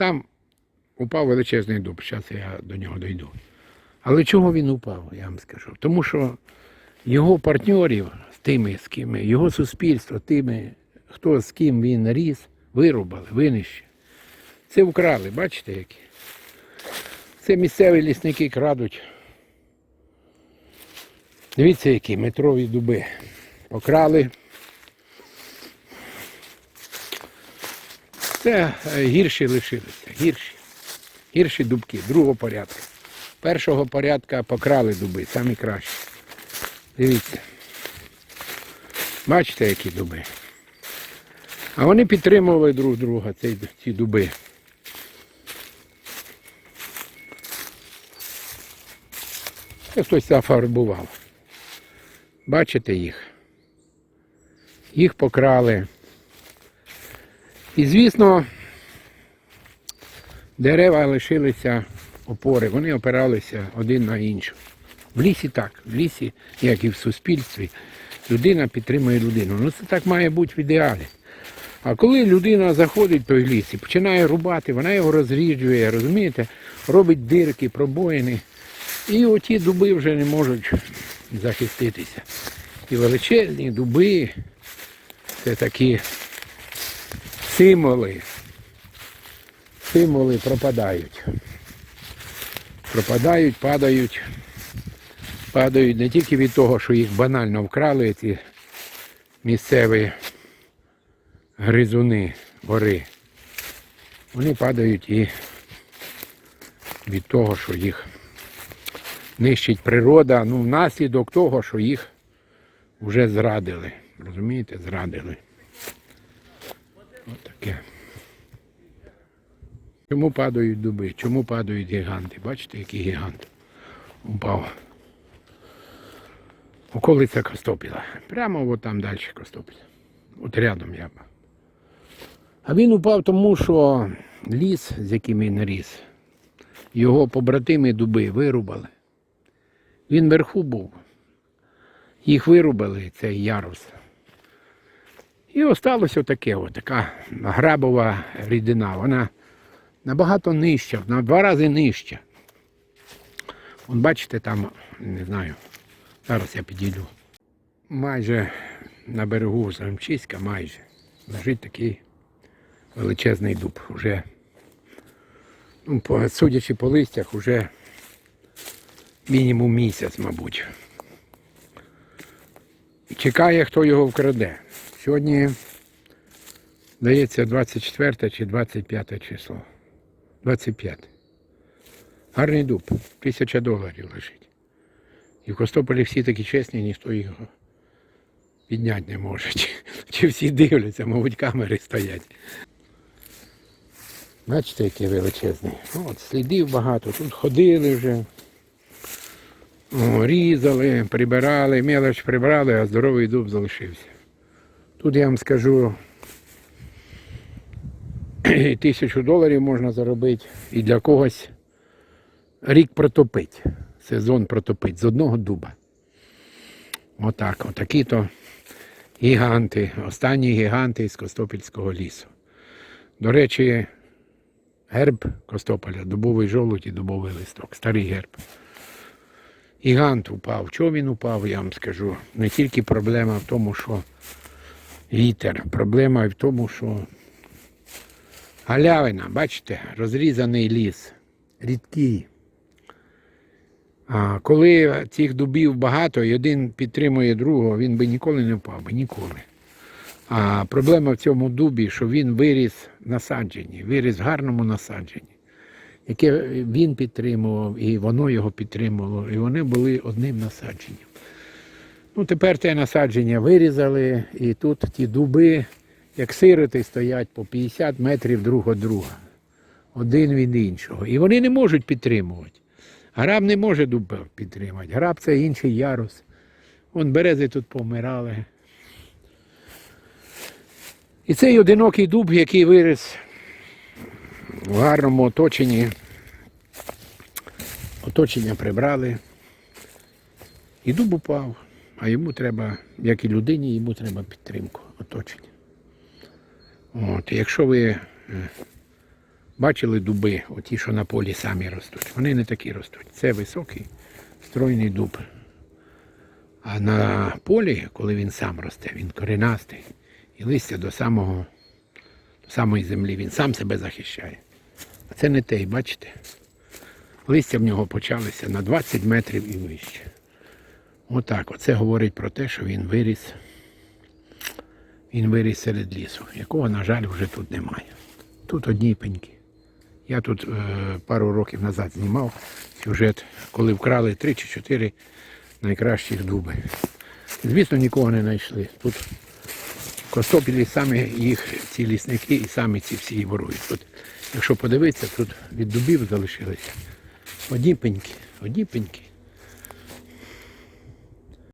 там упав величезний дуб. Зараз я до нього дійду. Але чого він упав, я вам скажу. Тому що його партнерів з тими, з ким його суспільство, тими, хто з ким він ріс, вирубали, винищили. Це вкрали, бачите які? Це місцеві лісники крадуть. Дивіться, які метрові дуби. Покрали. Це е, гірші лишилися, гірші. Гірші дубки, другого порядку. Першого порядка покрали дуби, самі кращі. Дивіться. Бачите, які дуби. А вони підтримували друг друга, ці, ці дуби. Це хтось зафарбував. Бачите їх? Їх покрали. І звісно, дерева лишилися опори, вони опиралися один на іншу. В лісі так, в лісі, як і в суспільстві, людина підтримує людину. Ну це так має бути в ідеалі. А коли людина заходить в той ліс і починає рубати, вона його розріджує, розумієте, робить дирки, пробоїни. І оті дуби вже не можуть захиститися. І величезні дуби це такі символи. Символи пропадають. Пропадають, падають. Падають не тільки від того, що їх банально вкрали ці місцеві гризуни, вори. Вони падають і від того, що їх нищить природа, ну, внаслідок того, що їх вже зрадили. Розумієте, зрадили. От. Чому падають дуби? Чому падають гіганти? Бачите, який гігант упав. Околиця Костопіла. Прямо от там далі Костопіль. От рядом я. А він упав тому, що ліс, з яким він ріс, його побратими дуби вирубали. Він вверху був. Їх вирубали, цей ярус. І осталося таке, от, така грабова рідина. Вона набагато нижча, на два рази нижча. Вон бачите, там, не знаю, зараз я підійду. Майже на берегу Заремчиська, майже, лежить такий величезний дуб. Уже, ну, по, судячи по листях, уже мінімум місяць, мабуть. Чекає, хто його вкраде. Сьогодні, здається, 24 чи 25 число. 25. Гарний дуб. Тисяча доларів лежить. І в Костополі всі такі чесні, ніхто його підняти не може. Чи, всі дивляться, мабуть, камери стоять. Бачите, який величезний. От, слідів багато, тут ходили вже. О, різали, прибирали, мелоч прибрали, а здоровий дуб залишився. Тут я вам скажу, тисячу доларів можна заробити і для когось рік протопить. Сезон протопить з одного дуба. Отак, отакі то гіганти, останні гіганти з Костопільського лісу. До речі, герб Костополя, дубовий жолудь і дубовий листок, старий герб. Гігант упав. Чого він упав, я вам скажу. Не тільки проблема в тому, що вітер, проблема в тому, що галявина, бачите, розрізаний ліс, рідкий. А коли цих дубів багато і один підтримує другого, він би ніколи не впав, би, ніколи. А проблема в цьому дубі, що він виріс насадженні, виріс в гарному насадженні яке він підтримував, і воно його підтримувало, і вони були одним насадженням. Ну, тепер те насадження вирізали, і тут ті дуби, як сироти, стоять по 50 метрів друг від друга, один від іншого. І вони не можуть підтримувати. Граб не може дуб підтримати. Граб це інший ярус. Вон берези тут помирали. І цей одинокий дуб, який виріс в гарному оточенні. Оточення прибрали. І дуб упав, а йому треба, як і людині, йому треба підтримку оточення. От, якщо ви е, Бачили дуби, оті, що на полі самі ростуть. Вони не такі ростуть. Це високий, стройний дуб. А на полі, коли він сам росте, він коренастий. І листя до самого, до самої землі, він сам себе захищає. А це не той, бачите? Листя в нього почалися на 20 метрів і вище. Отак. Оце говорить про те, що він виріс. Він виріс серед лісу, якого, на жаль, вже тут немає. Тут одні пеньки. Я тут е, пару років назад знімав сюжет, коли вкрали три чи чотири найкращих дуби. Звісно, нікого не знайшли. Тут Костопілі самі їх ці лісники і самі ці всі ворують. Тут, якщо подивитися, тут від дубів залишилися одні пеньки, одні пеньки.